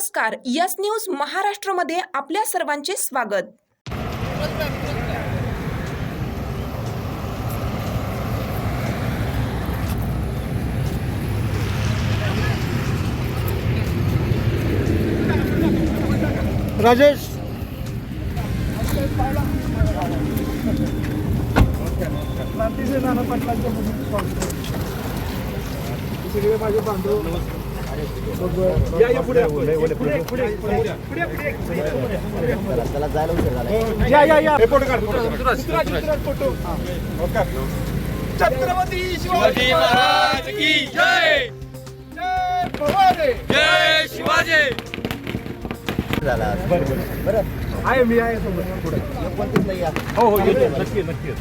नमस्कार yes news महाराष्ट्रमध्ये आपल्या सर्वांचे स्वागत. राजेश. सगळे माझे बांधव. या या या फोटो काढ फोटो. छत्रपती शिवाजी महाराज की जय. जय. भवानी. जय शिवाजी. आहे मी आहे सोबत. पुढे. हो हो येतो नक्की नक्की.